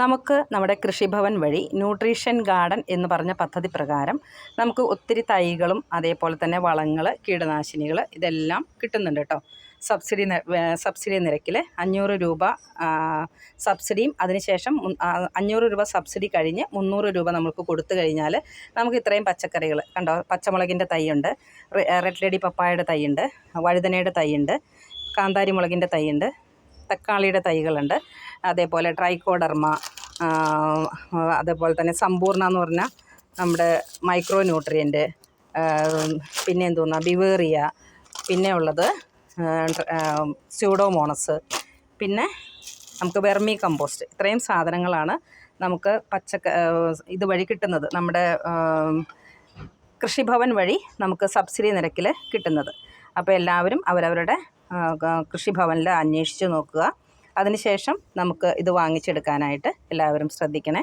നമുക്ക് നമ്മുടെ കൃഷിഭവൻ വഴി ന്യൂട്രീഷൻ ഗാർഡൻ എന്ന് പറഞ്ഞ പദ്ധതി പ്രകാരം നമുക്ക് ഒത്തിരി തൈകളും അതേപോലെ തന്നെ വളങ്ങൾ കീടനാശിനികൾ ഇതെല്ലാം കിട്ടുന്നുണ്ട് കേട്ടോ. സബ്സിഡി സബ്സിഡി നിരക്കിൽ അഞ്ഞൂറ് രൂപ സബ്സിഡിയും അതിനുശേഷം അഞ്ഞൂറ് രൂപ സബ്സിഡി കഴിഞ്ഞ് മുന്നൂറ് രൂപ നമുക്ക് കൊടുത്തു കഴിഞ്ഞാൽ നമുക്ക് ഇത്രയും പച്ചക്കറികൾ കണ്ടോ? പച്ചമുളകിന്റെ തൈയുണ്ട് റെഡ് ലേഡി പപ്പായയുടെ തൈയുണ്ട് വഴുതനയുടെ തൈയുണ്ട് കാന്താരി മുളകിന്റെ തൈയുണ്ട് തക്കാളിയുടെ തൈകളുണ്ട്. അതേപോലെ ട്രൈക്കോഡർമ അതേപോലെ തന്നെ സമ്പൂർണ എന്ന് പറഞ്ഞാൽ നമ്മുടെ മൈക്രോ ന്യൂട്രിയന്റ് പിന്നെ എന്തോന്നാ ബിവേറിയ പിന്നെ ഉള്ളത് സ്യൂഡോമോണസ് പിന്നെ നമുക്ക് വെർമി കമ്പോസ്റ്റ്. ഇത്രയും സാധനങ്ങളാണ് നമുക്ക് പച്ചക്ക ഇതുവഴി കിട്ടുന്നത് നമ്മുടെ കൃഷിഭവൻ വഴി നമുക്ക് സബ്സിഡി നിരക്കിൽ കിട്ടുന്നത്. അപ്പോൾ എല്ലാവരും അവരവരുടെ കൃഷിഭവനിൽ അന്വേഷിച്ച് നോക്കുക. അതിനുശേഷം നമുക്ക് ഇത് വാങ്ങിച്ചെടുക്കാനായിട്ട് എല്ലാവരും ശ്രദ്ധിക്കണേ.